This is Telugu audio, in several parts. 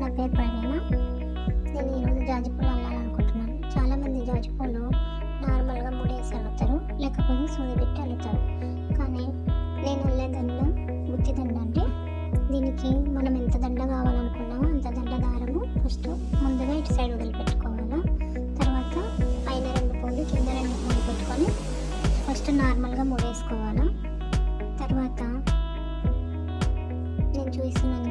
నా పేరు ప్రవీణ. నేను ఈరోజు జాజిపూలు వెళ్ళాలనుకుంటున్నాను. చాలామంది జాజిపూలు నార్మల్గా మూడేసి అల్లుతారు లేకపోతే సూది పెట్టి అల్లుతారు కానీ నేను వెళ్ళే దండ బుత్తి దండ అంటే దీనికి మనం ఎంత దండ కావాలనుకున్నామో అంత దండ దారము ఫస్ట్ ముందుగా ఇటు సైడ్ వదిలిపెట్టుకోవాలా. తర్వాత పైన రెండు పూలు కింద రెండు పూలు పెట్టుకొని ఫస్ట్ నార్మల్గా ముడేసుకోవాలా. తర్వాత నేను చూస్తున్నాను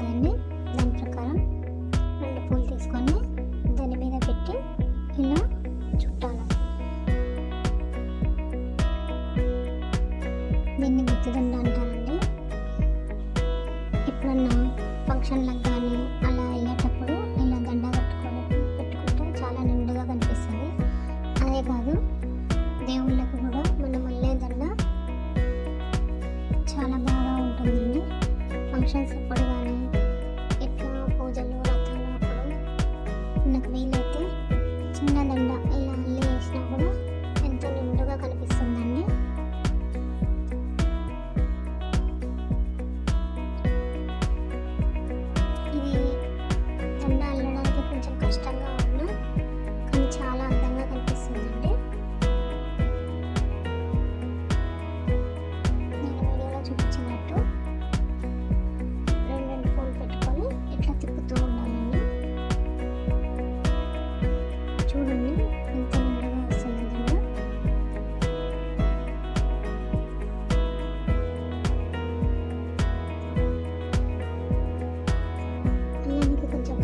దీన్ని గుత్తిదండ అంటారండి ఎప్పుడన్నా ఫంక్షన్లకు కానీ అలా వెళ్ళేటప్పుడు ఇలా దండ కట్టుకొని పెట్టుకుంటే చాలా నిండుగా కనిపిస్తుంది. అదే కాదు దేవుళ్ళకు కూడా మనం వెళ్ళే దండ చాలా బాగా ఉంటుందండి. ఫంక్షన్స్ అప్పుడు కానీ ఇట్లా పూజలు వ్రతాలు అప్పుడు నాకు వీలైతే చిన్న దండ ఇలా అల్లి వేసినా కూడా ఎంతో నిండుగా కనిపిస్తుంది.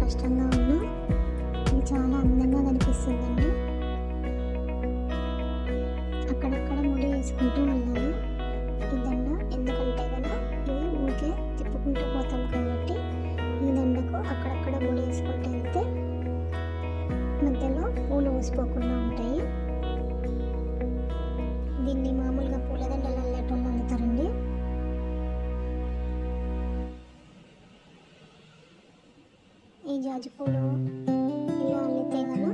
కష్టంగా ఉన్నా ఇది చాలా అందంగా కనిపిస్తుందండి. అక్కడక్కడ ముడి వేసుకుంటూ ఈ జాజిపూలు ఇలా అల్లితే గన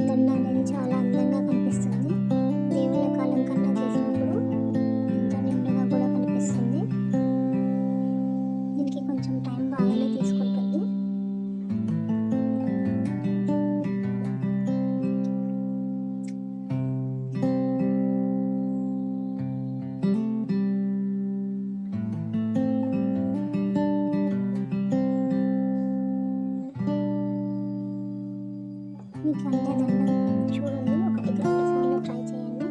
దండ అనేది చాలా మీకు అంటే దండ చూడండి ఒక రెండు సార్లు ట్రై చేయండి.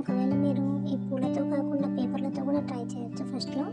ఒకవేళ మీరు ఈ పూలతో కాకుండా పేపర్లతో కూడా ట్రై చేయొచ్చు ఫస్ట్లో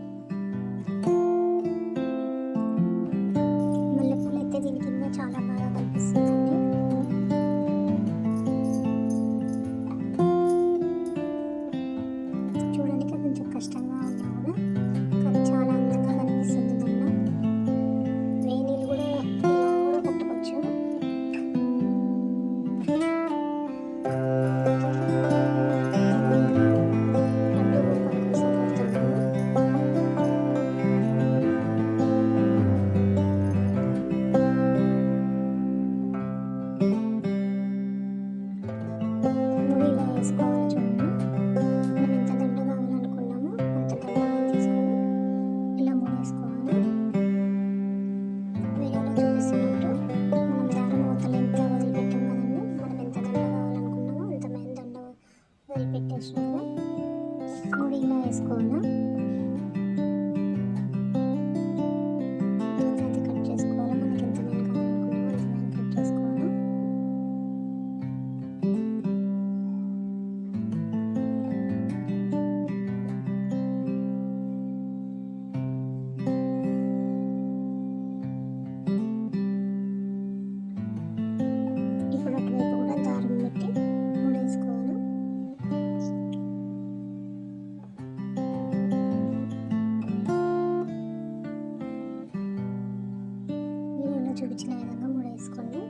వదిలిపెట్టేసినాం కదా ముడి ఇలా వేసుకోవాలా చూపించిన విధంగా మూడేసుకోండి.